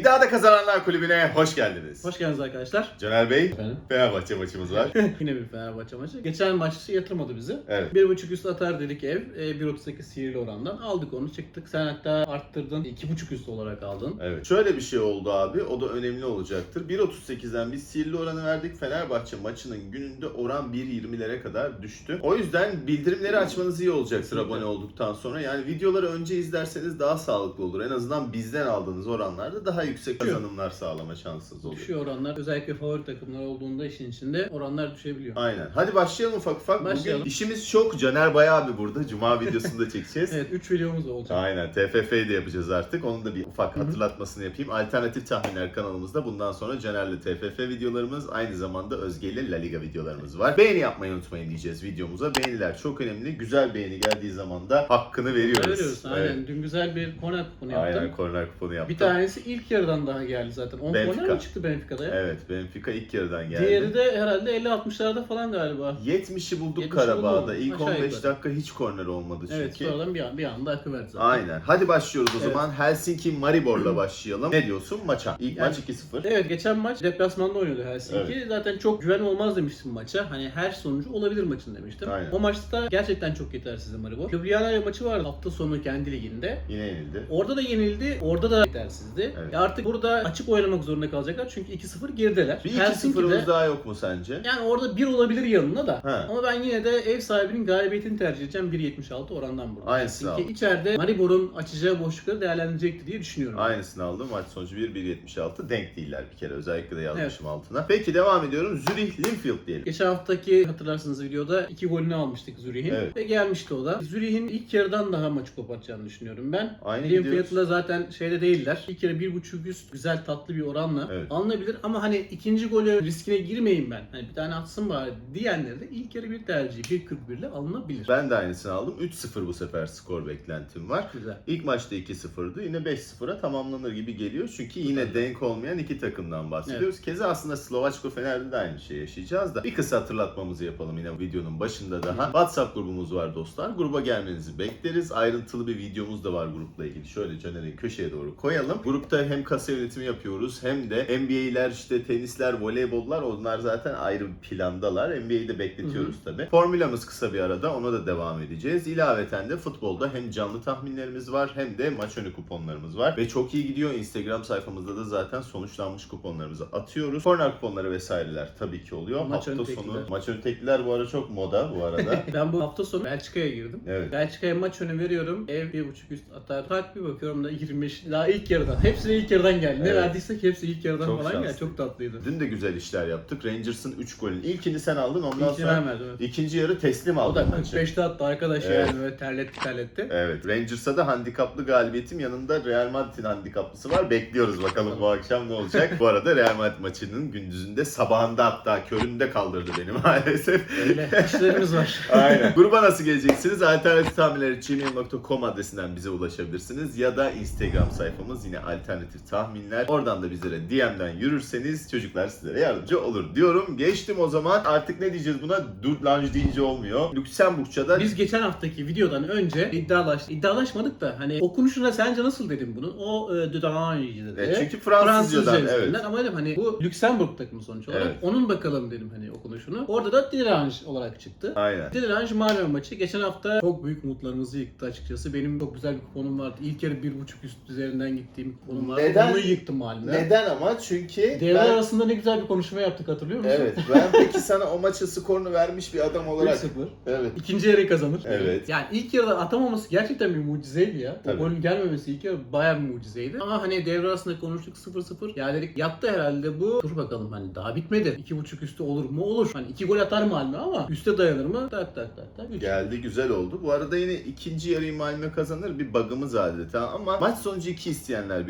İddiada Kazananlar Kulübü'ne hoş geldiniz. Hoş geldiniz arkadaşlar. Caner Bey, Efendim? Fenerbahçe maçımız var. Yine bir Fenerbahçe maçı. Geçen maçı yatırmadı bizi. Evet. 1.5 üstü atar dedik ev. E, 1.38 sihirli orandan. Aldık onu çıktık. Sen hatta arttırdın. 2.5 üstü olarak aldın. Evet. Şöyle bir şey oldu abi. O da önemli olacaktır. 1.38'den biz sihirli oranı verdik. Fenerbahçe maçının gününde oran 1.20'lere kadar düştü. O yüzden bildirimleri açmanız iyi olacaktır abone olduktan sonra. Yani videoları önce izlerseniz daha sağlıklı olur. En azından bizden aldığınız oranlarda daha yüksek kazanımlar sağlama şansınız olur. Düşüyor oranlar. Özellikle favori takımlar olduğunda işin içinde oranlar düşebiliyor. Aynen. Hadi başlayalım ufak ufak. Başlayalım. Bugün işimiz çok. Caner bayağı bir burada. Cuma videosunu da çekeceğiz. Evet 3 videomuz olacak. Aynen. TFF'yi de yapacağız artık. Onun da bir ufak hatırlatmasını yapayım. Alternatif tahminler kanalımızda bundan sonra Caner'le TFF videolarımız aynı zamanda Özge ile La Liga videolarımız var. Beğeni yapmayı unutmayın diyeceğiz videomuza. Beğeniler çok önemli. Güzel beğeni geldiği zaman da hakkını veriyoruz. Veriyoruz. Aynen. Evet. Dün güzel bir korner kuponu yaptım. Aynen korner kuponu yaptım. Bir tanesi ilk yarıdan daha geldi zaten. 10 Benfica. korner mi çıktı Benfica'da ya? Evet Benfica ilk yarıdan geldi. Diğeri de herhalde 50-60'larda falan galiba. 70'i bulduk 70'i Karabağ'da. bulduk. İlk Aşağı 15 yukarı. dakika hiç korner olmadı çünkü. Evet sonradan bir, an, bir anda akıverdi zaten. Aynen. Hadi başlıyoruz o Evet. zaman. Helsinki Maribor'la başlayalım. Ne diyorsun maça? İlk Yani- maç 2-0. Evet geçen maç deplasmanda oynuyordu Helsinki. Zaten çok güven olmaz demiştim maça. Hani her sonucu olabilir maçın demiştim. Aynen. O maçta gerçekten çok yetersizdi Maribor. Ljubljana maçı vardı hafta sonu kendi liginde. Yine yenildi. Orada da yenildi. Orada da yetersizdi. Evet. E artık burada açık oynamak zorunda kalacaklar. Çünkü 2-0 gerideler. Bir iki Helsinki'de- sıfırımız daha yok mu sence? Yani orada 1 olabilir yanına da. He. Ama ben yine de ev sahibinin galibiyetini tercih edeceğim 1.76 orandan burada. Aynısı Çünkü aldım. içeride Maribor'un açacağı boşlukları değerlendirecektir diye düşünüyorum. Aynısını aldım. Maç sonucu 1-1.76. Denk değiller bir kere. Özellikle de yazmışım altına. Peki devam ediyorum. Zürih Linfield diyelim. Geçen haftaki hatırlarsınız videoda iki golünü almıştık Zürih'in Evet. ve gelmişti o da. Zürih'in ilk yarıdan daha maçı kopartacağını düşünüyorum ben. Aynı Linfield'la zaten şeyde değiller. İlk yarı 1.5 çünkü güzel tatlı bir oranla evet. alınabilir. Ama hani ikinci golü riskine girmeyin ben. Hani bir tane atsın bari diyenlere de ilk yarı bir tercih 1.41 ile alınabilir. Ben de aynısını aldım. 3-0 bu sefer skor beklentim var. Güzel. İlk maçta 2-0'dı. Yine 5-0'a tamamlanır gibi geliyor. Çünkü yine Tabii. denk olmayan iki takımdan bahsediyoruz. Evet. Keza aslında Slovaçko Fener'de de aynı şeyi yaşayacağız da. Bir kısa hatırlatmamızı yapalım yine videonun başında daha. Hı. WhatsApp grubumuz var dostlar. Gruba gelmenizi bekleriz. Ayrıntılı bir videomuz da var grupla ilgili. Şöyle Caner'in köşeye doğru koyalım. Grupta hem kasa yönetimi yapıyoruz hem de NBA'ler işte tenisler, voleybollar onlar zaten ayrı bir plandalar. NBA'yi de bekletiyoruz tabi. Formülamız kısa bir arada ona da devam edeceğiz. İlaveten de futbolda hem canlı tahminlerimiz var hem de maç önü kuponlarımız var. Ve çok iyi gidiyor. Instagram sayfamızda da zaten sonuçlanmış kuponlarımızı atıyoruz. Korner kuponları vesaireler tabii ki oluyor. Maç Hafta sonu tekliler. maç önü tekliler bu ara çok moda bu arada. Ben bu hafta sonu Belçika'ya girdim. Evet. Belçika'ya maç önü veriyorum. Ev bir buçuk üst atar. Tak bir bakıyorum da 25 daha ilk yarıdan. Hepsi de ilk yarıdan geldi. Ne Evet. verdiysek hepsi ilk yarıdan Çok falan geldi. şanslı. Çok tatlıydı. Dün de güzel işler yaptık. Rangers'ın 3 golün. İlkini sen aldın ondan İlkini sonra ben verdim. evet. ikinci yarı teslim O aldın da maçı. 45'te attı arkadaş Evet. yani böyle terletti terletti. Evet, Rangers'a da handikaplı galibiyetim yanında Real Madrid'in handikaplısı var. Bekliyoruz bakalım bu akşam ne olacak. bu arada Real Madrid maçının gündüzünde, sabahında hatta köründe kaldırdı beni maalesef. Öyle işlerimiz var. Aynen. Gruba nasıl geleceksiniz? Alternatif tahminleri gmail.com adresinden bize ulaşabilirsiniz. Ya da Instagram sayfamız yine alternatif tahminler. Oradan da bizlere DM'den yürürseniz çocuklar sizlere yardımcı olur diyorum. Geçtim o zaman. Artık ne diyeceğiz buna? Dutlange deyince olmuyor. Lüksemburgça'da Biz geçen haftaki videodan önce iddialaş, iddialaşmadık da hani okunuşuna sence nasıl dedim bunu? O e, Dudange dedi. Evet, çünkü Fransızcadan, evet. üzerinden Ama dedim hani bu Lüksemburg takımı sonuç olarak. Evet. Onun bakalım dedim hani okunuşunu. Orada da Dilange olarak çıktı. Aynen. Dilange Malmö maçı geçen hafta çok büyük umutlarımızı yıktı açıkçası. Benim çok güzel bir kuponum vardı. İlk yarı bir buçuk üst üzerinden gittiğim kuponum vardı. Neden? Onu yıktı Malmö. Neden ama? Çünkü Devre ben... arasında ne güzel bir konuşma yaptık hatırlıyor musun? Evet. Ben peki sana o maçın skorunu vermiş bir adam olarak 3-0. Evet. İkinci yarı kazanır. Evet. Yani ilk yarıda atamaması gerçekten bir mucizeydi ya. Tabii. O golün gelmemesi ilk yarı bayağı bir mucizeydi. Ama hani devre arasında konuştuk 0-0. Ya dedik yattı herhalde bu. Dur bakalım hani daha bitmedi. 2.5 üstü olur mu? Olur. Hani 2 gol atar Malmö ama üste dayanır mı? Tak tak tak tak. Üç. Geldi güzel oldu. Bu arada yine ikinci yarıyı Malmö kazanır. Bir bug'ımız adeta ama maç sonucu 2 isteyenler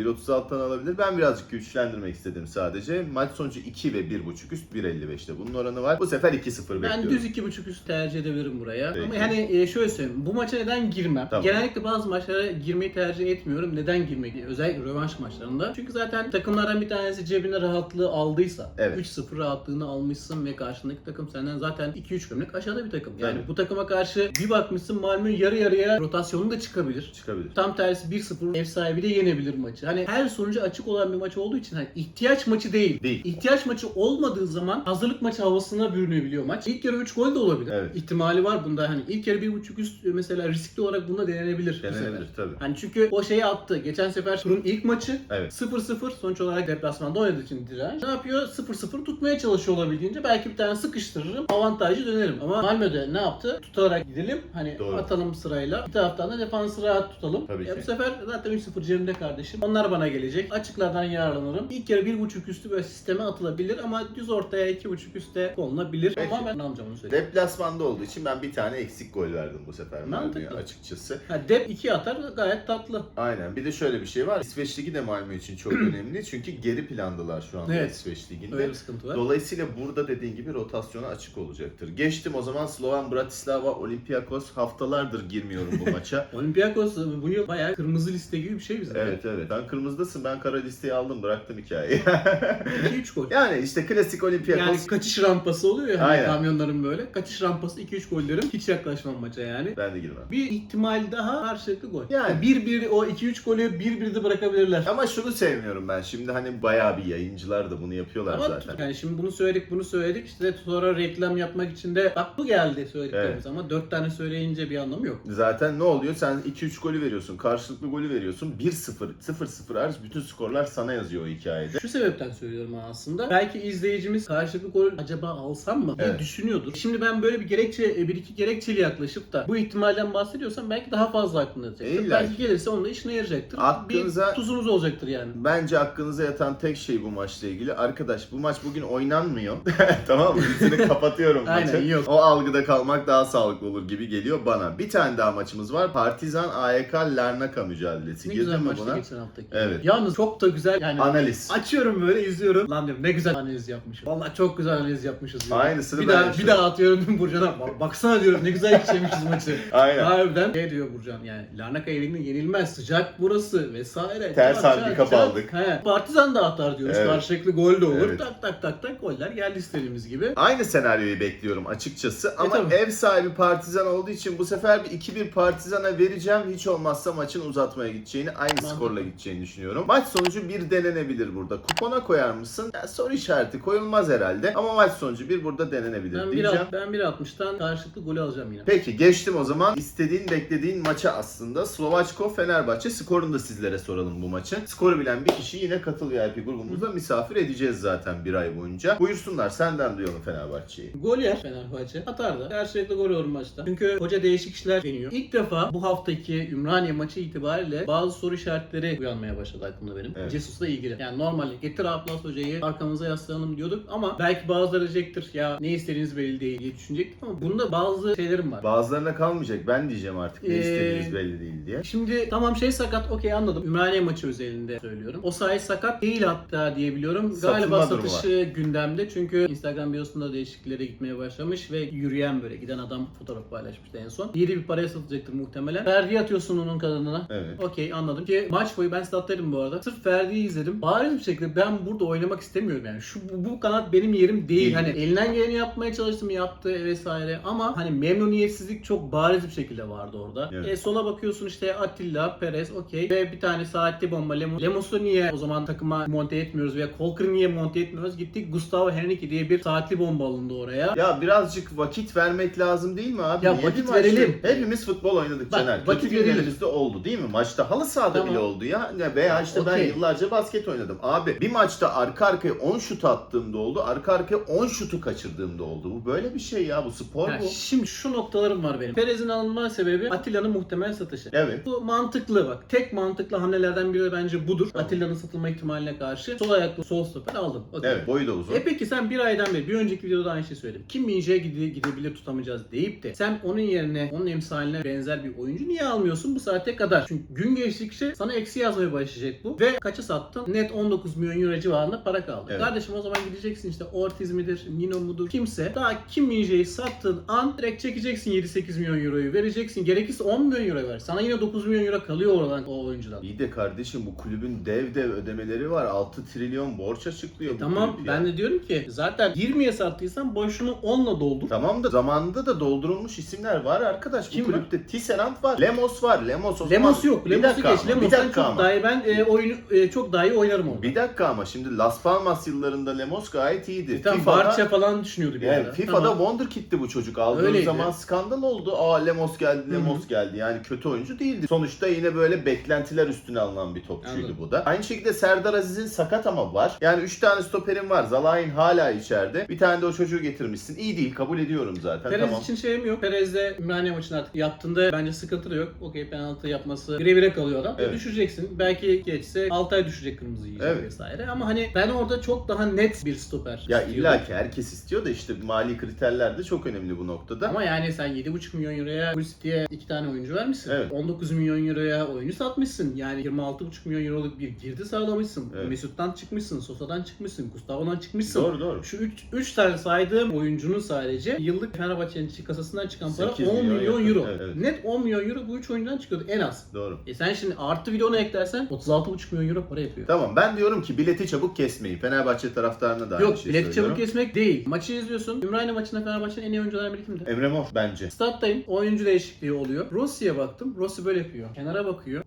1.36'dan alabilir. Ben birazcık güçlendirmek istedim sadece. Maç sonucu 2 ve 1.5 üst 1.55'te bunun oranı var. Bu sefer 2-0 Ben bekliyorum. düz 2.5 üst tercih edebilirim buraya. Peki. Ama yani e, şöyle söyleyeyim. Bu maça neden girmem? Tamam. Genellikle bazı maçlara girmeyi tercih etmiyorum. Neden girmek? Özellikle rövanş maçlarında. Çünkü zaten takımlardan bir tanesi cebine rahatlığı aldıysa Evet. 3-0 rahatlığını almışsın ve karşındaki takım senden zaten 2-3 gömlek aşağıda bir takım. Yani Tabii. bu takıma karşı bir bakmışsın Malmö yarı yarıya rotasyonu da çıkabilir. Çıkabilir. Tam tersi 1-0 ev sahibi de yenebilir maçı. Hani her sonucu açık olan bir maç olduğu için hani ihtiyaç maçı değil. Değil. İhtiyaç maçı olmadığı zaman hazırlık maçı havasına bürünebiliyor maç. İlk yarı 3 gol de olabilir. Evet. İhtimali var bunda. Hani ilk yarı 1.5 üst mesela riskli olarak bunda denenebilir. Denenebilir tabii. Hani çünkü o şeyi attı. Geçen sefer turun ilk maçı Evet. 0-0 sonuç olarak deplasmanda oynadığı için direnç. Ne yapıyor? 0-0 tutmaya çalışıyor olabildiğince. Belki bir tane sıkıştırırım. Avantajı dönerim. Ama Malmö'de ne yaptı? Tutarak gidelim. Hani Doğru. atalım sırayla. Bir taraftan da defansı rahat tutalım. Tabii E ki. bu sefer zaten 3-0 cebimde kardeşim. Onlar bana gelecek. Açıklardan yararlanırım. İlk yarı 1.5 üstü böyle sisteme atılabilir ama düz ortaya 2.5 üste konulabilir. Peki. Ama ben onu söyleyeyim. Deplasmanda olduğu için ben bir tane eksik gol verdim bu sefer Malmö'ye Mantıklı. açıkçası. Ha, dep 2 atar gayet tatlı. Aynen. Bir de şöyle bir şey var. İsveç Ligi de Malmö için çok önemli. Çünkü geri plandalar şu anda Evet. İsveç Ligi'nde. Öyle bir sıkıntı var. Dolayısıyla burada dediğin gibi rotasyona açık olacaktır. Geçtim o zaman Slovan Bratislava Olympiakos haftalardır girmiyorum bu maça. Olympiakos bu yıl bayağı kırmızı liste gibi bir şey bizim. evet evet. Sen kırmızıdasın ben kara listeyi aldım bıraktım hikayeyi. 2-3 gol. yani işte klasik Olympiakos. Yani kaçış rampası oluyor ya hani Aynen. kamyonların böyle. Kaçış rampası 2-3 gollerim. Hiç yaklaşmam maça yani. Ben de girmem. Bir ihtimal daha karşılıklı gol. Yani. 1-1 o 2-3 golü 1-1 de bırakabilirler. Ama şunu sevmiyorum ben. Şimdi hani bayağı bir yayıncılar da bunu yapıyorlar Ama zaten. yani şimdi bunu söyledik bunu söyledik işte sonra reklam yapmak için de bak bu geldi söylediklerimiz Evet. ama 4 tane söyleyince bir anlamı yok. Zaten ne oluyor? Sen 2-3 golü veriyorsun. Karşılıklı golü veriyorsun. 1-0, 0-0 hariç bütün skorlar sana yazıyor o hikayede. Şu sebepten söylüyorum aslında. Belki izleyicimiz karşılıklı gol acaba alsam mı diye Evet. düşünüyordur. Şimdi ben böyle bir gerekçe, e, bir iki gerekçeli yaklaşıp da bu ihtimalden bahsediyorsam belki daha fazla aklına yatacaktır. İlla Belki ki. gelirse onun da işine yarayacaktır. Aklınıza- Bir tuzumuz olacaktır yani. Bence aklınıza yatan tek şey bu maçla ilgili. Arkadaş bu maç bugün oynanmıyor. tamam mı? Üstünü kapatıyorum maçı. Aynen, yok. O algıda kalmak daha sağlıklı olur gibi geliyor bana. Bir tane daha maçımız var. Partizan AEK Larnaka mücadelesi. Ne Girdin güzel mi maçtı buna? geçen haftaki. Evet. Yalnız çok da güzel yani Analiz. Açıyorum böyle izliyorum. Lan diyorum ne güzel analiz yapmışız. Vallahi çok güzel analiz yapmışız. diyorum. Aynısını bir ben daha, yaşıyorum. bir daha atıyorum Burcan'a. Bak- Baksana diyorum ne güzel geçirmişiz maçı. Aynen. Harbiden şey diyor Burcan yani Larnaka evinde yenilmez sıcak burası vesaire. Ters Çat, handikap çat, çat. aldık. He. Partizan da atar diyoruz. Evet. Karşılıklı gol de olur. Evet. Tak tak tak tak goller geldi istediğimiz gibi. Aynı senaryoyu bekliyorum açıkçası ama tabii. ev sahibi Partizan olduğu için bu sefer bir 2-1 Partizan'a vereceğim. Hiç olmazsa maçın uzatmaya gideceğini, aynı skorla gideceğini düşünüyorum. Maç sonucu bir denenebilir burada. Kupona koyar mısın? Ya soru işareti koyulmaz herhalde ama maç sonucu bir burada denenebilir Ben diyeceğim. 1.60 ben 1.60'tan karşılıklı golü alacağım yine. Peki geçtim o zaman. İstediğin beklediğin maça aslında. Slovaçko Fenerbahçe skorunu da sizlere soralım bu maçın. Skoru bilen bir kişi yine katıl VIP grubumuzda misafir edeceğiz zaten bir ay boyunca. Buyursunlar senden duyalım Fenerbahçe'yi. Gol yer Fenerbahçe. Atar da. Karşılıklı gol olur maçta. Çünkü hoca değişik işler deniyor. İlk defa bu haftaki Ümraniye maçı itibariyle bazı soru işaretleri uyanmaya başladı aklımda benim. Evet. Jesus'la ilgili. Yani normalde getir Ablas hocayı arkamıza yaslanalım diyorduk ama belki bazıları diyecektir ya ne istediğiniz belli değil diye düşünecektim ama bunda bazı şeylerim var. Bazılarına kalmayacak. Ben diyeceğim artık ne Ee, istediğiniz belli değil diye. Şimdi tamam şey sakat okey anladım. Ümraniye maçı özelinde söylüyorum. O sahi sakat değil hatta diyebiliyorum. Galiba Satılma durumu satışı gündemde çünkü Instagram biosunda değişikliklere gitmeye başlamış ve yürüyen böyle giden adam fotoğraf paylaşmıştı en son. İyi bir paraya satacaktır muhtemelen. Ferdi atıyorsun onun kadınına. Evet. Okey anladım ki maç boyu ben stat'taydım bu arada. Sırf Ferdi'yi izledim. Bariz bir şekilde ben burada oynamak istemiyorum yani. Şu bu, bu kanat benim yerim değil. Hani elinden geleni yapmaya çalıştım yaptı vesaire ama hani memnuniyetsizlik çok bariz bir şekilde vardı orada. Evet. E, sola bakıyorsun işte Atilla, Perez okey ve bir tane saatli bomba Lemos. Lemos'u niye o zaman takıma monte etmiyoruz veya Colker'ı niye monte etmiyoruz? Gittik Gustavo Henrique diye bir saatli bomba alındı oraya. Ya birazcık vakit vermek lazım değil mi abi? Ya Niye vakit verelim. Hepimiz futbol oynadık Bak, Caner. vakit Kötü verelim. günlerimizde oldu değil mi? Maçta halı sahada Tamam. bile oldu ya. Ya Veya işte ben Okey. yıllarca basket oynadım. Abi bir maçta arka arkaya 10 şut attığımda oldu. Arka arkaya 10 şutu kaçırdığımda oldu. Bu böyle bir şey ya. Bu spor Ya bu. şimdi şu noktalarım var benim. Perez'in alınma sebebi Atilla'nın muhtemel satışı. Evet. Bu mantıklı bak. Tek mantıklı hamlelerden biri de bence budur. Atilla'nın satılma ihtimaline karşı. Sol ayaklı sol stoper aldım. Okey. Evet boyu da uzun. E peki sen bir aydan beri bir önceki videoda aynı şey söyledim. Kim Minje'ye gide, gidebilir tutamayacağız deyip de sen onun yerine onun emsaline benzer bir oyuncu niye almıyorsun bu saate kadar? Çünkü gün geçtikçe sana eksi yazmaya başlayacak bu. Ve kaça sattın? Net 19 milyon euro civarında para kaldı. Evet. Kardeşim o zaman gideceksin işte Ortiz midir, Nino mudur kimse. Daha Kim Minje'yi sattığın an direkt çekeceksin 7-8 milyon euroyu vereceksin. Gerekirse 10 milyon euro ver. Sana yine 9 milyon euro kalıyor oradan o oyuncudan. İyi de kardeşim bu kulübün dev dev ödemeleri var. 6 trilyon borç açıklıyor bu Tamam kulüp ya. ben de diyorum ki zaten 20'ye sattıysan boşunu 10'la doldur. Tamam da zamanında da doldurulmuş isimler var arkadaş. Kim bu kulüpte Tisserand var. Lemos var. Lemos o zaman... Lemos yok. Lemos'u geç. bir dakika çok ama. daha iyi. Ben e, oyunu e, çok daha iyi oynarım orada. Bir dakika ama şimdi Las Palmas yıllarında Lemos gayet iyiydi. Tam FIFA'da- Barça falan düşünüyordu bir Yani ara. FIFA'da Tamam. Wonderkid'ti bu çocuk. Aldığım Öyleydi. zaman skandal oldu. Aa Lemos geldi, Lemos geldi. Yani kötü oyuncu değildi. Sonuçta yine böyle beklentiler üstüne alınan bir topçuydu Anladım. bu da. Aynı şekilde Serdar Aziz'in sakat ama var. Yani 3 tane stoperin var. Zalahin hala içeride. Bir tane de o çocuğu getirmişsin. İyi değil kabul ediyorum zaten. Perez tamam. için şeyim yok. Perez de Ümraniye maçını artık yaptığında bence sıkıntı da yok. Okey penaltı yapması bire bire kalıyor adam. Evet. Düşeceksin. Belki geçse 6 ay düşecek kırmızı yiyecek Evet. vesaire. Ama hani ben orada çok daha net bir stoper Ya istiyordum. illa ki herkes istiyor da işte mali kriterler de çok önemli bu noktada. Ama yani sen 7,5 milyon euroya Hull City'ye iki tane oyuncu vermişsin. Evet. 19 milyon euroya oyuncu satmışsın. Yani 26,5 milyon euroluk bir girdi sağlamışsın. Evet. Mesut'tan çıkmışsın, Sosa'dan çıkmışsın, Gustavo'dan çıkmışsın. Doğru doğru. Şu 3 3 tane saydığım oyuncunun sadece yıllık Fenerbahçe'nin kasasından çıkan para 8 10 milyon, milyon yakın. euro. Evet, evet. Net 10 milyon euro bu 3 oyuncudan çıkıyordu en az. Doğru. E sen şimdi artı bir de ona eklersen 36,5 milyon euro para yapıyor. Tamam ben diyorum ki bileti çabuk kesmeyin. Fenerbahçe taraftarına da aynı Yok bileti çabuk kesmek değil. Maçı izliyorsun. Ümraniye maçında Fenerbahçe'nin en iyi oyuncularından biri kimdi? Emre Mor bence. Stat'tayım. Oyuncu değişikliği oluyor. Rossi'ye baktım. Rossi böyle yapıyor. Kenara bakıyor.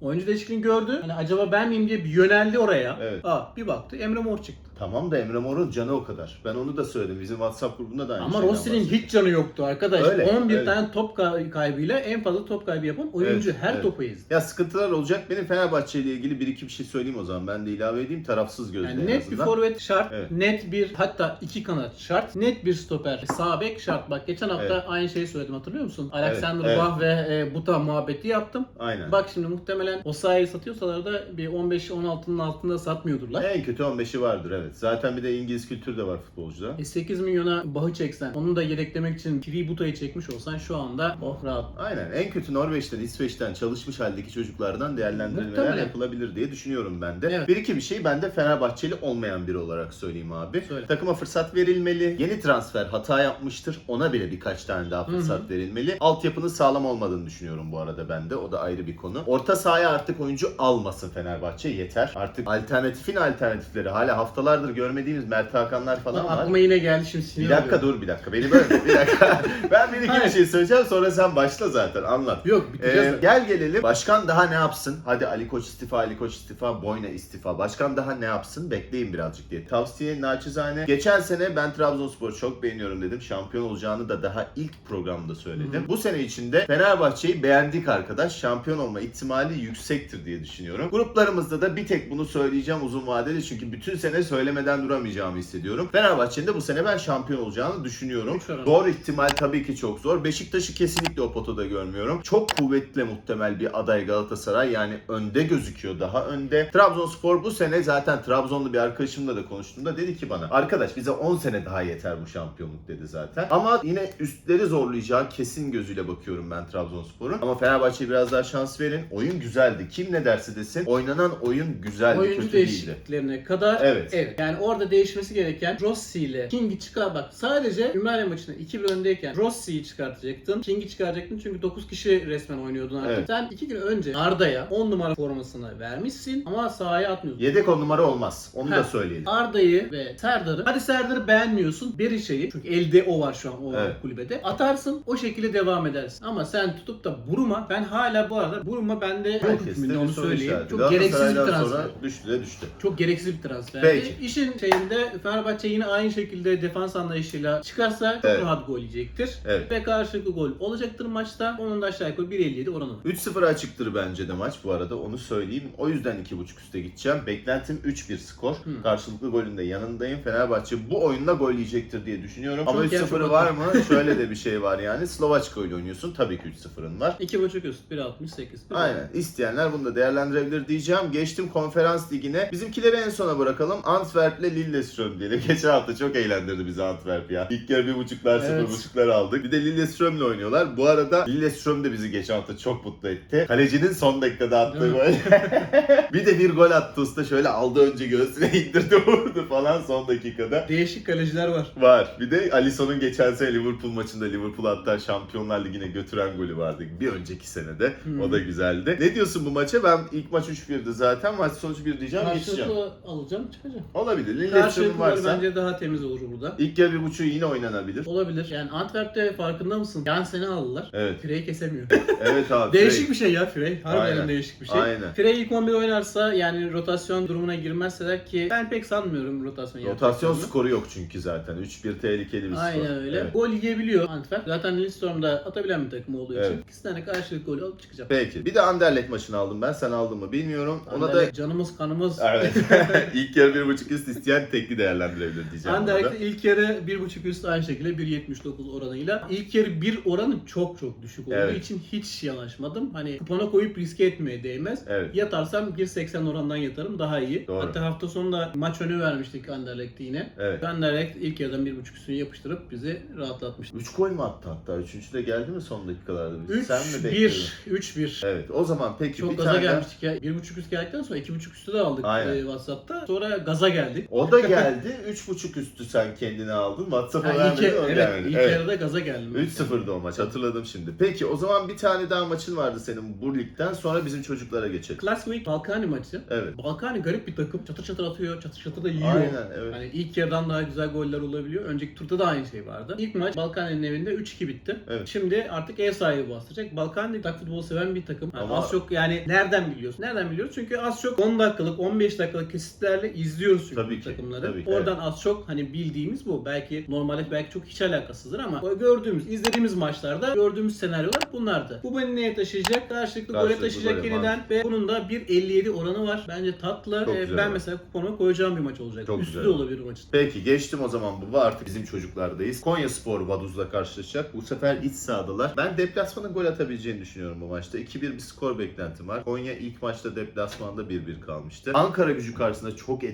Oyuncu değişikliğini gördü. Hani acaba ben miyim diye bir yöneldi oraya. Evet. Aa, bir baktı Emre Mor çıktı. Tamam da Emre Mor'un canı o kadar. Ben onu da söyledim. Bizim WhatsApp grubunda da aynı Ama şeyden Rossi'nin hiç canı yoktu arkadaş. Öyle, 11 öyle. tane top kay- kaybıyla en fazla top kaybı yapan oyuncu Evet, her evet. topu ezdi. Ya sıkıntılar olacak. Benim Fenerbahçe ile ilgili bir iki bir şey söyleyeyim o zaman. Ben de ilave edeyim. Tarafsız gözle Yani en net bir azından. forvet şart, Evet. net bir hatta iki kanat şart, net bir stoper, sağ bek şart. Bak geçen hafta Evet. aynı şeyi söyledim hatırlıyor musun? Alexander evet. Bah ve e, Buta muhabbeti yaptım. Aynen. Bak şimdi muhtemelen o sahayı satıyorsalar da bir 15-16'nın altında satmıyordurlar. En kötü 15'i vardır evet. Zaten bir de İngiliz kültürü de var futbolcuda. E 8 milyona bahı çeksen, onu da yedeklemek için Kiri Buta'yı çekmiş olsan şu anda oh rahat. Aynen. En kötü Norveç'ten, İsveç'ten çalışmış haldeki çocuklardan değerlendirmeler Muhtemelen. yapılabilir diye düşünüyorum ben de. Evet. Bir iki bir şey ben de Fenerbahçeli olmayan biri olarak söyleyeyim abi. Söyle. Takıma fırsat verilmeli. Yeni transfer hata yapmıştır. Ona bile birkaç tane daha fırsat Hı verilmeli. Altyapının sağlam olmadığını düşünüyorum bu arada ben de. O da ayrı bir konu. Orta sahaya artık oyuncu almasın Fenerbahçe yeter. Artık alternatifin alternatifleri. Hala haftalardır görmediğimiz Mert Hakanlar falan Lan var. aklıma yine geldi şimdi sinir Bir dakika oluyorum. dur bir dakika. Beni böyle bir dakika. ben bir iki bir Hayır. şey söyleyeceğim sonra sen başla zaten anlat. Yok biteceğiz. Ee, gel gelelim. Başkan daha ne yapsın? Hadi Ali Koç istifa, Ali Koç istifa, Boyna istifa. Başkan daha ne yapsın? Bekleyin birazcık diye. Tavsiye naçizane. Geçen sene ben Trabzonspor'u çok beğeniyorum dedim. Şampiyon olacağını da daha ilk programda söyledim. Hı. Bu sene içinde Fenerbahçe'yi beğendik arkadaş. Şampiyon olma ihtimali yüksektir diye düşünüyorum. Gruplarımızda da bir tek bunu söyleyeceğim uzun vadeli. Çünkü bütün sene söylemeden duramayacağımı hissediyorum. Fenerbahçe'nin de bu sene ben şampiyon olacağını düşünüyorum. Zor. İhtimal tabii ki çok zor. Beşiktaş'ı kesinlikle o potada görmüyorum. Çok kuvvetli muhtemel bir aday Galatasaray. Yani önde gözüküyor daha önde. Trabzonspor bu sene zaten Trabzonlu bir arkadaşımla da konuştuğumda dedi ki bana arkadaş bize 10 sene daha yeter bu şampiyonluk dedi zaten. Ama yine üstleri zorlayacağı kesin gözüyle bakıyorum ben Trabzonspor'un. Ama Fenerbahçe'ye biraz daha şans verin. Oyun güzeldi. Kim ne derse desin. Oynanan oyun güzeldi. Oyuncu kötü değildi. değişikliklerine kadar Evet. Yani orada değişmesi gereken Rossi ile King'i çıkar bak. Sadece Ümraniye maçında 2-1 öndeyken Rossi'yi çıkartacaktın. King'i çıkaracaktın çünkü 9 kişi resmen oynuyordun artık. Evet. Sen 2 gün önce Arda'ya 10 numara formasını vermişsin ama sahaya atmıyorsun. Yedek on numara olmaz. Onu da Heh. söyleyelim. Arda'yı ve Serdar'ı hadi Serdar'ı beğenmiyorsun Berişe'yi çünkü elde o var şu an o Evet. kulübede atarsın o şekilde devam edersin ama sen tutup da Buruma ben hala bu arada Buruma bende yok hükmünde onu söyleyeyim çok gereksiz bir transfer. sonra düştü de düştü. Çok gereksiz bir transfer. Peki. İşin şeyinde Fenerbahçe yine aynı şekilde defans anlayışıyla çıkarsa çok Evet. rahat gol yiyecektir. Evet. Ve karşılıklı gol olacaktır maçta. Onun da aşağı yukarı 1.57 oranı var. 3-0 açıktır bence de maç bu arada onu söyleyeyim. O yüzden 2.5 üste gideceğim. Beklentim 3-1 skor. Hı. Karşılıklı golünde yanındayım. Fenerbahçe bu oyunla gol yiyecektir diye düşünüyorum. Çok genç 3-0'ı oldu. var mı? Şöyle de bir şey var yani. Slovaçka ile oynuyorsun. Tabii ki 3-0'ın var. 2.5 üst 1.68. Aynen. İsteyenler bunu da değerlendirebilir diyeceğim. Geçtim konferans ligine. Bizimkileri en sona bırakalım. Antwerp ile Lillestrøm diyelim. Geçen hafta çok eğlendirdi bizi Antwerp ya. İlk yarı bir buçuklar, sıfır Evet. buçuklar aldık. Bir de Lillestrøm ile oynuyorlar. Bu arada Lillestrøm de bizi geçen hafta çok mutlu etti. Kalecinin son dakikada attığı gol. bir de bir gol attı usta. Şöyle aldı önce göğsüne indirdi vurdu falan son dakikada. Değişik kaleciler var. Var. Bir de Alisson'un geçen sene Liverpool maçında Liverpool hatta Şampiyonlar Ligi'ne götüren golü vardı. Bir önceki senede. Hmm. O da güzeldi. Ne diyorsun bu maça? Ben ilk maç 3-1'di zaten. Maç sonucu 1 diyeceğim geçeceğim. Alacağım çıkacağım. O Olabilir. Lillestrøm'ün Karşılıklı gol varsa bence daha temiz olur burada. ilk yarı bir buçuğu yine oynanabilir. Olabilir. Yani Antwerp'te farkında mısın? Yan seni aldılar. Evet. Frey kesemiyor. Evet abi. değişik bir şey ya Frey. Harbiden Aynen. değişik bir şey. Aynen. Frey ilk 11 oynarsa yani rotasyon durumuna girmezseler ki ben pek sanmıyorum rotasyon Rotasyon yapacaklarını. skoru yok çünkü zaten. 3-1 tehlikeli bir skor. Aynen öyle. Evet. Gol yiyebiliyor Antwerp. Zaten Lillestrøm'da atabilen bir takım olduğu için Evet. ikisi tane karşılık gol alıp çıkacak. Peki. Bir de Anderlecht maçını aldım ben. Sen aldın mı bilmiyorum. Ona da Anderlecht canımız kanımız. Evet. İlk yarı bir buçuk üst isteyen tekli değerlendirebilir diyeceğim. orada. Anderlecht'te ilk yarı 1.5 üstü aynı şekilde 1.79 oranıyla. İlk yarı 1 oranı çok çok düşük olduğu Evet. için hiç yanaşmadım. Hani kupona koyup riske etmeye değmez. Evet. Yatarsam 1.80 orandan yatarım daha iyi. Doğru. Hatta hafta sonunda maç önü vermiştik Anderlecht'e yine. Evet. Anderlecht ilk yarıdan 1.5 üstünü yapıştırıp bizi rahatlatmıştı. 3 gol mü attı hatta? Üçüncü de geldi mi son dakikalarda? Biz? Sen mi 3-1. bekliyordun? 3-1. Evet. O zaman peki Çok bir gaza tane gelmiştik ya. 1.5 üst geldikten sonra 2.5 üstü de aldık Aynen. e, WhatsApp'ta. Sonra gaza geldik. O da geldi. 3.5 üstü sen kendine aldın. WhatsApp'a Ha, ilk, vermedin. o evet, gelmedi. ilk Evet. yarıda gaza geldim. 3-0'dı o maç hatırladım şimdi. Peki o zaman bir tane daha maçın vardı senin bu ligden sonra bizim çocuklara geçelim. Klasvik Balkani maçı. Evet. Balkani garip bir takım. Çatır çatır atıyor, çatır çatır da yiyor. Aynen evet. Hani ilk yarıdan daha güzel goller olabiliyor. Önceki turda da aynı şey vardı. İlk maç Balkani'nin evinde 3-2 bitti. Evet. Şimdi artık ev sahibi bastıracak. Balkani tak futbolu seven bir takım. Yani Ama- Az çok yani nereden biliyorsun? Nereden biliyoruz? Çünkü az çok 10 dakikalık, 15 dakikalık kesitlerle izliyoruz çünkü Tabii ki, takımları. tabii ki, Oradan az çok hani bildiğimiz bu. Belki normalde belki çok hiç alakasızdır ama o gördüğümüz, izlediğimiz maçlarda gördüğümüz senaryolar bunlardı. Bu beni neye taşıyacak? Karşılıklı gole Karşılıklı taşıyacak gole, yeniden ve bunun da 1.57 oranı var. Bence tatlı. Çok Ee, güzel ben var. mesela kuponuma koyacağım bir maç olacak. Çok Üstü güzel de olabilir maçın. Peki geçtim o zaman bu artık bizim çocuklardayız. Konya Spor Vaduz'la karşılaşacak. Bu sefer iç sahadalar. Ben deplasmanın gol atabileceğini düşünüyorum bu maçta. 2-1 bir skor beklentim var. Konya ilk maçta deplasmanda 1-1 kalmıştı. Ankara gücü karşısında çok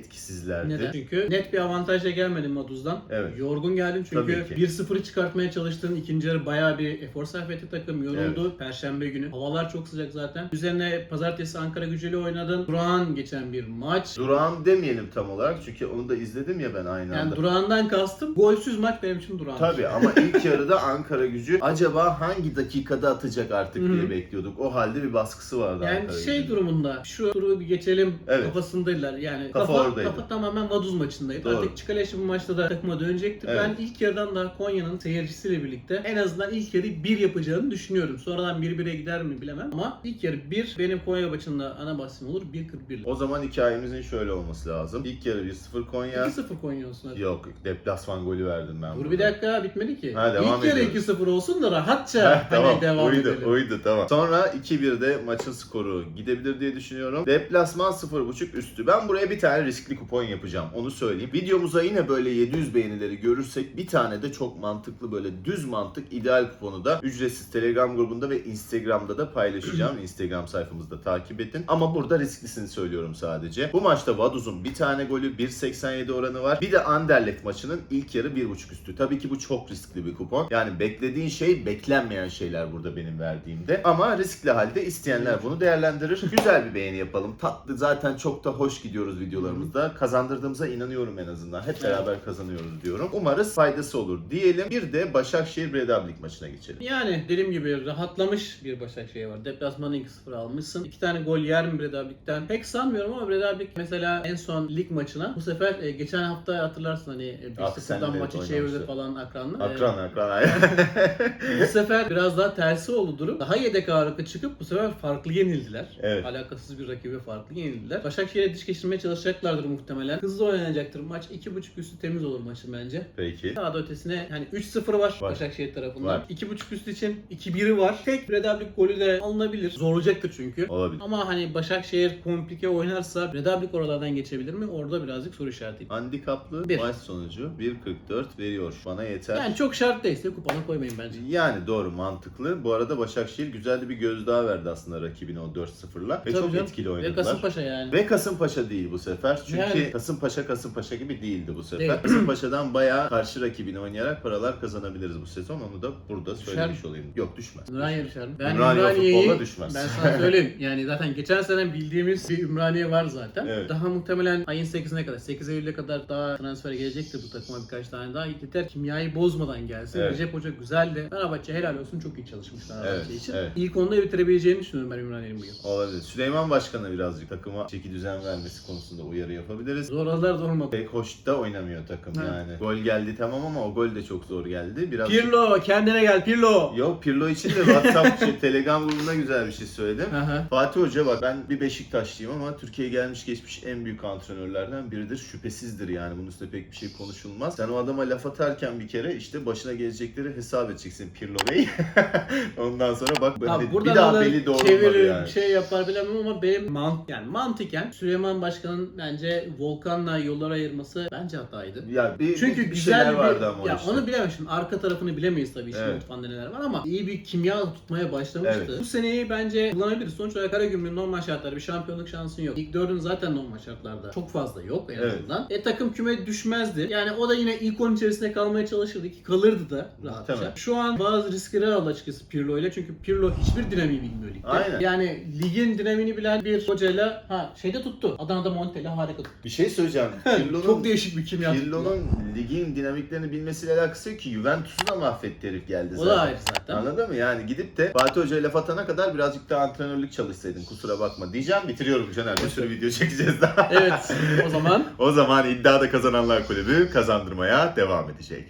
etkisizlerdi. Neden? Çünkü net bir avantajla gelmedim Maduz'dan. Evet. Yorgun geldim çünkü Tabii ki. 1-0'ı çıkartmaya çalıştığın ikinci yarı bayağı bir efor sarf etti takım. Yoruldu. Perşembe günü. Havalar çok sıcak zaten. Üzerine pazartesi Ankara gücüyle oynadın. Durağan geçen bir maç. Durağan demeyelim tam olarak çünkü onu da izledim ya ben aynı Yani anda. durağından kastım golsüz maç benim için durağan. Tabii ama ilk yarıda Ankara gücü acaba hangi dakikada atacak artık diye bekliyorduk. O halde bir baskısı vardı Yani Ankara şey gücünün. durumunda şu turu bir geçelim Evet. kafasındaydılar. Yani Kafa kafa, oradaydı. kafa tamamen Vaduz maçındaydı. Doğru. Artık Çikaleşi bu maçta da takıma dönecektir. Evet. Ben ilk yarıdan da Konya'nın seyircisiyle birlikte en azından ilk yarı 1 yapacağını düşünüyorum. Sonradan 1-1'e gider mi bilemem ama ilk yarı 1 benim Konya maçında ana bahsim olur 1-41. O zaman hikayemizin şöyle olması lazım. İlk yarı 1-0 Konya. 2-0 Konya olsun hadi. Yok deplasman golü verdim ben. Dur burada. bir dakika bitmedi ki. Ha, devam ilk yarı ediyoruz. 2-0 olsun da rahatça Heh, hani tamam. devam uydu, edelim. uydu tamam. Sonra 2-1'de maçın skoru gidebilir diye düşünüyorum. Deplasman 0.5 üstü. Ben buraya bir tane riskli kupon yapacağım. Onu söyleyeyim. Videomuza yine böyle 700 beğenileri görürsek bir tane de çok mantıklı böyle düz mantık ideal kuponu da ücretsiz Telegram grubunda ve Instagram'da da paylaşacağım. Instagram sayfamızda takip edin. Ama burada risklisini söylüyorum sadece. Bu maçta Vaduz'un bir tane golü 1.87 oranı var. Bir de Anderlecht maçının ilk yarı 1.5 üstü. Tabii ki bu çok riskli bir kupon. Yani beklediğin şey beklenmeyen şeyler burada benim verdiğimde. Ama riskli halde isteyenler bunu değerlendirir. Güzel bir beğeni yapalım. Tatlı zaten çok da hoş gidiyoruz videolarımızda. Kazandırdığımıza inanıyorum en azından. Hep beraber kazanıyoruz diyorum. Umarız faydası olur diyelim. Bir de Başakşehir Bredablik maçına geçelim. Yani dediğim gibi rahatlamış bir Başakşehir var. Deplasmanı 2-0 almışsın. İki tane gol yer mi Bredablik'ten? Pek sanmıyorum ama Bredablik mesela en son lig maçına bu sefer e, geçen hafta hatırlarsın hani e, Ah, 1-0'dan seninle maçı oynamıştı. çevirdi falan akranla. Akran akran. E, bu sefer biraz daha tersi oldu durum. Daha yedek ağırlıklı çıkıp bu sefer farklı yenildiler. Evet. Alakasız bir rakibe farklı yenildiler. Başakşehir'e diş geçirmeye çalışacaklardır muhtemelen. Hızlı oynanacaktır maç. 2.5 üstü temiz olur maçın bence. Peki. Daha da ötesine hani 3-0 var, Var. Başakşehir tarafından. Var. 2.5 üst için 2-1'i var. Tek Bredablik golü de alınabilir. Zorlayacaktır çünkü. Olabilir. Ama hani Başakşehir komplike oynarsa Bredablik oralardan geçebilir mi? Orada birazcık soru işaretiyim. Handikaplı Bir. maç sonucu 1.44 veriyor. Bana yeter. Yani çok şart değilse kupona koymayın bence. Yani doğru mantıklı. Bu arada Başakşehir güzel de bir gözdağı verdi aslında rakibine o 4-0'la. Ve Tabii çok canım. etkili Ve oynadılar. Kasımpaşa yani. Ve Kasımpaşa değil bu sefer. Çünkü Yani. Kasımpaşa Kasımpaşa gibi değildi bu sefer. Değil. Kasımpaşa'dan bayağı karşı rakibini oynayarak paralar kazanabiliriz bu sezon. Onu da burada Düşer söylemiş olayım. Yok düşmez. Ümraniye düşer mi? Ben Ümraniye Ümraniye'yi futbolla düşmez. ben sana söyleyeyim. Yani zaten geçen sene bildiğimiz bir Ümraniye var zaten. Evet. Daha muhtemelen ayın 8'ine kadar, 8 Eylül'e kadar daha transfer gelecektir bu takıma birkaç tane daha. Yeter kimyayı bozmadan gelsin. Evet. Recep Hoca güzel de. Fenerbahçe helal olsun çok iyi çalışmış Fenerbahçe Evet, için. evet. İlk onda bitirebileceğini düşünüyorum ben Ümraniye'nin bu yıl. Olabilir. Süleyman Başkan'a birazcık takıma çeki düzen vermesi konusunda uyarı yapabiliriz. Diyebiliriz. Zorladılar da olmadı. Pek hoş da oynamıyor takım Ha. yani. Gol geldi tamam ama o gol de çok zor geldi. Biraz Pirlo kendine gel Pirlo. Yok Pirlo için de WhatsApp şey, Telegram grubunda güzel bir şey söyledim. Aha. Fatih Hoca bak ben bir Beşiktaşlıyım ama Türkiye'ye gelmiş geçmiş en büyük antrenörlerden biridir. Şüphesizdir yani bunun üstüne pek bir şey konuşulmaz. Sen o adama laf atarken bir kere işte başına gelecekleri hesap edeceksin Pirlo Bey. Ondan sonra bak Ha, hani buradan bir daha alır, beli doğrulmadı çevirir, yani. şey yapar bilemem ama benim mant yani mantıken Süleyman Başkan'ın bence Volkan'la yollar ayırması bence hataydı. Ya bir, Çünkü bir, bir güzel şeyler bir, vardı ama ya işte. onu bilemem şimdi arka tarafını bilemeyiz tabii işin Evet. mutfağında neler var ama iyi bir kimya tutmaya başlamıştı. Evet. Bu seneyi bence kullanabiliriz. Sonuç olarak Karagümrük'ün normal şartlarda bir şampiyonluk şansın yok. İlk dördün zaten normal şartlarda çok fazla yok en Evet. azından. E takım küme düşmezdi. Yani o da yine ilk 10 içerisinde kalmaya çalışırdı ki kalırdı da rahatça. Muhtemelen. Şu an bazı riskleri aldı açıkçası Pirlo ile çünkü Pirlo hiçbir dinamiği bilmiyor ligde. Aynen. Yani ligin dinamiğini bilen bir hocayla ha şeyde tuttu. Adana'da Montella harika tuttu. Bir şey söyleyeceğim. Pirlo'nun Çok değişik bir kimya. Pirlo'nun ligin dinamiklerini bilmesiyle alakası yok ki Juventus'u da mahvetti herif geldi O zaten. da ayrı zaten. Anladın mı? Yani gidip de Fatih Hoca'ya laf atana kadar birazcık daha antrenörlük çalışsaydın kusura bakma. Diyeceğim bitiriyorum Caner. Bir sürü video çekeceğiz daha. Evet o zaman o zaman iddiada kazananlar kulübü kazandırmaya devam edecek.